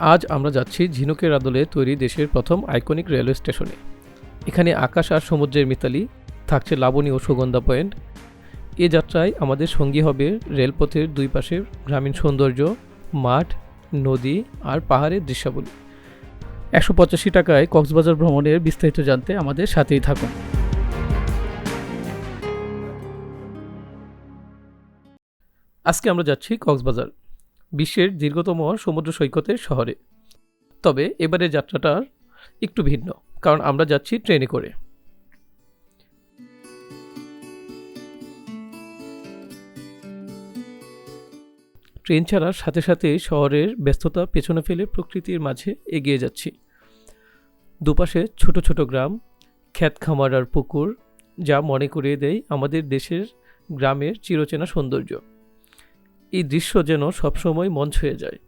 আজ আমরা যাচ্ছি ঝিনুকের আদলে তৈরি দেশের প্রথম আইকনিক রেলওয়ে স্টেশনে। এখানে আকাশ আর সমুদ্রের মিতালি, থাকছে লাবণী ও সুগন্ধা পয়েন্ট। এ যাত্রায় আমাদের সঙ্গী হবে রেলপথের দুই পাশে গ্রামীণ সৌন্দর্য, মাঠ, নদী আর পাহাড়ের দৃশ্যাবলী। একশো পঁচাশি টাকায় কক্সবাজার ভ্রমণের বিস্তারিত জানতে আমাদের সাথেই থাকুন। আজকে আমরা যাচ্ছি কক্সবাজার। বিশ্বের দীর্ঘতম সমুদ্র সৈকতের শহরে। তবে এবারের যাত্রাটা একটু ভিন্ন, কারণ আমরা যাচ্ছি ট্রেনে করে। ট্রেন ছাড়ার সাথে সাথে শহরের ব্যস্ততা পেছনে ফেলে প্রকৃতির মাঝে এগিয়ে যাচ্ছি। দুপাশে ছোট ছোট গ্রাম, খ্যাত খামার আর পুকুর, যা মনে করিয়ে দেয় আমাদের দেশের গ্রামের চিরচেনা সৌন্দর্য। এই দৃশ্য যেন সবসময় মন ছুঁয়ে যায়।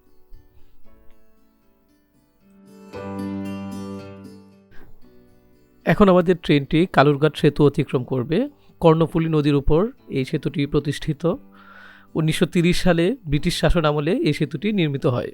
এখন আমাদের ট্রেনটি কালুরঘাট সেতু অতিক্রম করবে। কর্ণফুলী নদীর উপর এই সেতুটি প্রতিষ্ঠিত। উনিশশো সালে ব্রিটিশ শাসন আমলে এই সেতুটি নির্মিত হয়।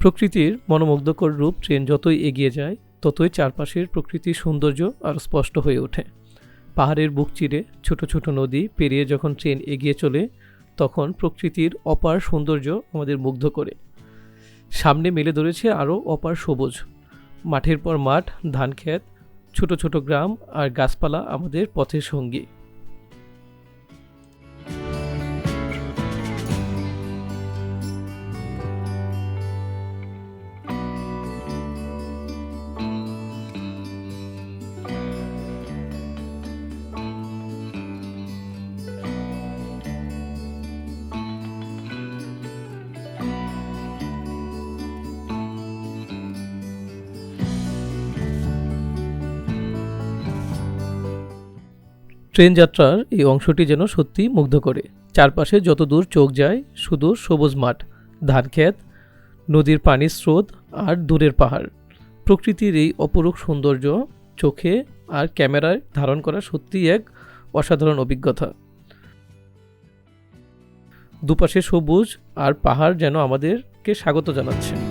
প্রকৃতির মনোমুগ্ধকর রূপ ট্রেন যতই এগিয়ে যায়, ততই চারপাশের প্রকৃতির সৌন্দর্য আরও স্পষ্ট হয়ে ওঠে। পাহাড়ের বুক চিরে ছোট ছোট নদী পেরিয়ে যখন ট্রেন এগিয়ে চলে, তখন প্রকৃতির অপার সৌন্দর্য আমাদের মুগ্ধ করে। সামনে মেলে ধরেছে আরও অপার সবুজ। মাঠের পর মাঠ, ধান ক্ষেত, ছোট ছোট গ্রাম আর গাছপালা আমাদের পথের সঙ্গী। ট্রেন যাত্রার এই অংশটি যেন সত্যি মুগ্ধ করে। চারপাশে যত দূর চোখ যায় শুধু সবুজ মাঠ, ধান ক্ষেত, নদীর পানির স্রোত আর দূরের পাহাড়। প্রকৃতির এই অপরূপ সৌন্দর্য চোখে আর ক্যামেরায় ধারণ করা সত্যিই এক অসাধারণ অভিজ্ঞতা। দুপাশে সবুজ আর পাহাড় যেন আমাদেরকে স্বাগত জানাচ্ছে।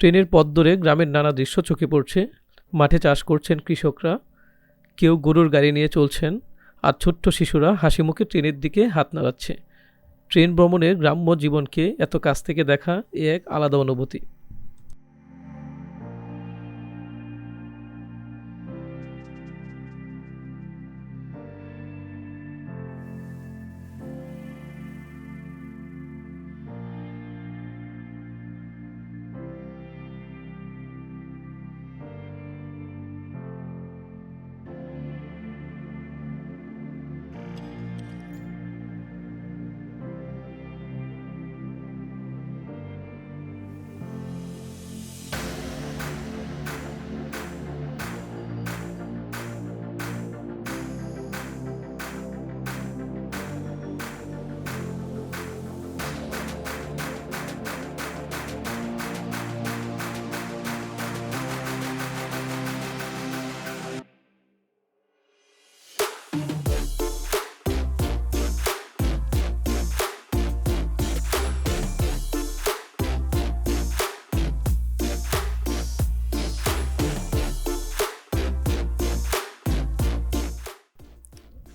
ট্রেনের পথ ধরে গ্রামের নানা দৃশ্য চোখে পড়ছে। মাঠে চাষ করছেন কৃষকরা। কেউ গরুর গাড়ি নিয়ে চলছেন আর ছোট্ট শিশুরা হাসি মুখে ট্রেনের দিকে হাত নাড়াচ্ছে। ট্রেন ভ্রমণের গ্রাম্য জীবনকে এত কাছ থেকে দেখা এ এক আলাদা অনুভূতি।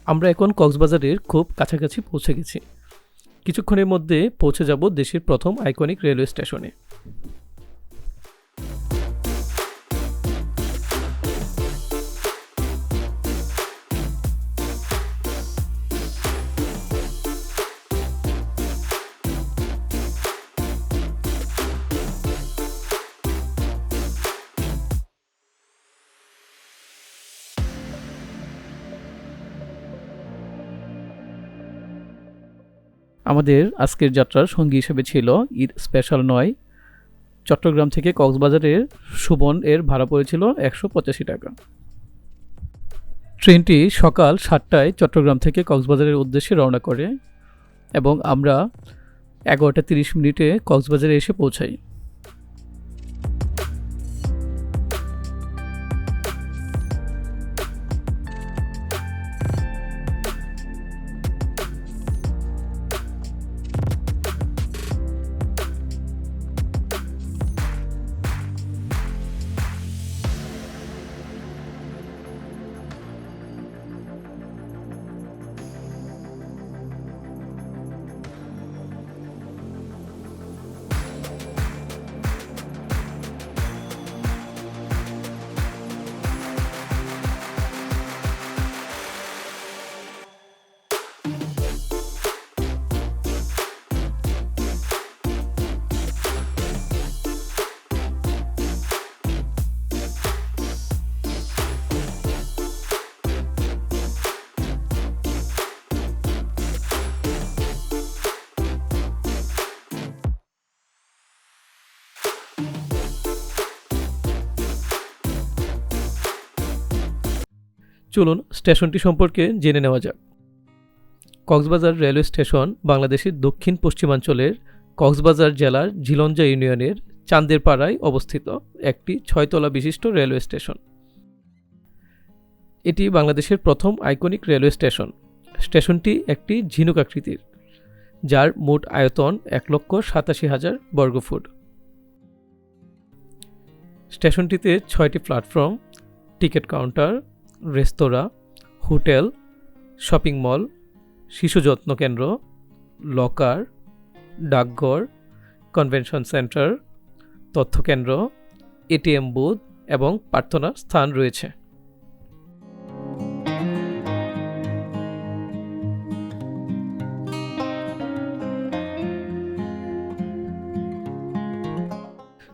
আমরা এখন কক্সবাজারের খুব কাছাকাছি পৌঁছে গেছি। কিছুক্ষণের মধ্যে পৌঁছে যাব দেশের প্রথম আইকনিক রেলওয়ে স্টেশনে আমাদের আজকের যাত্রার সঙ্গী হিসেবে ছিল ঈদ স্পেশাল নয়। চট্টগ্রাম থেকে কক্সবাজারের সুবন এর ভাড়া পড়েছিল একশো পঁচাশি টাকা। ট্রেনটি সকাল সাতটায় চট্টগ্রাম থেকে কক্সবাজারের উদ্দেশ্যে রওনা করে এবং আমরা এগারোটা তিরিশ মিনিটে কক্সবাজারে এসে পৌঁছাই। চলুন স্টেশনটি সম্পর্কে জেনে নেওয়া যাক। কক্সবাজার রেলওয়ে স্টেশন বাংলাদেশের দক্ষিণ পশ্চিমাঞ্চলের কক্সবাজার জেলার ঝিলঞ্জা ইউনিয়নের চান্দেরপাড়ায় অবস্থিত একটি ছয়তলা বিশিষ্ট রেলওয়ে স্টেশন। এটি বাংলাদেশের প্রথম আইকনিক রেলওয়ে স্টেশন। স্টেশনটি একটি ঝিনুক আকৃতির, যার মোট আয়তন এক লক্ষ সাতাশি হাজার বর্গফুট স্টেশনটিতে ছয়টি প্ল্যাটফর্ম, টিকিট কাউন্টার রেস্তোরাঁ, হোটেল, শপিং মল, শিশু যত্ন কেন্দ্র, লকার, ডাকঘর, কনভেনশন সেন্টার, তথ্যকেন্দ্র, এটিএম বুথ এবং প্রার্থনার স্থান রয়েছে।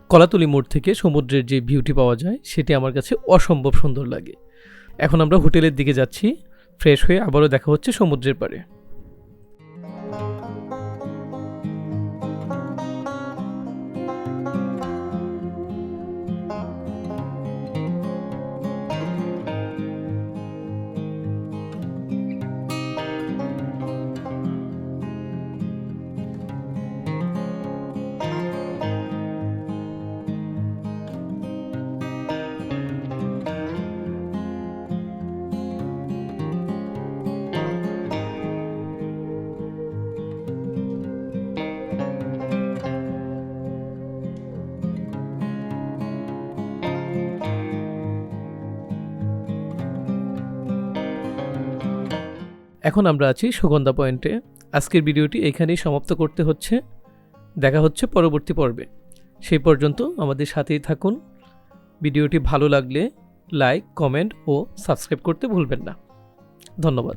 কলাতলি মোড় থেকে সমুদ্রের যে ভিউটি পাওয়া যায়, সেটি আমার কাছে অসম্ভব সুন্দর লাগে। এখন আমরা হোটেলের দিকে যাচ্ছি ফ্রেশ হয়ে আবারও দেখা হচ্ছে সমুদ্রের পাড়ে। এখন আমরা আছি সুগন্ধা পয়েন্টে। আজকের ভিডিওটি এখানেই সমাপ্ত করতে হচ্ছে। দেখা হচ্ছে পরবর্তী পর্বে। সেই পর্যন্ত আমাদের সাথেই থাকুন। ভিডিওটি ভালো লাগলে লাইক, কমেন্ট ও সাবস্ক্রাইব করতে ভুলবেন না। ধন্যবাদ।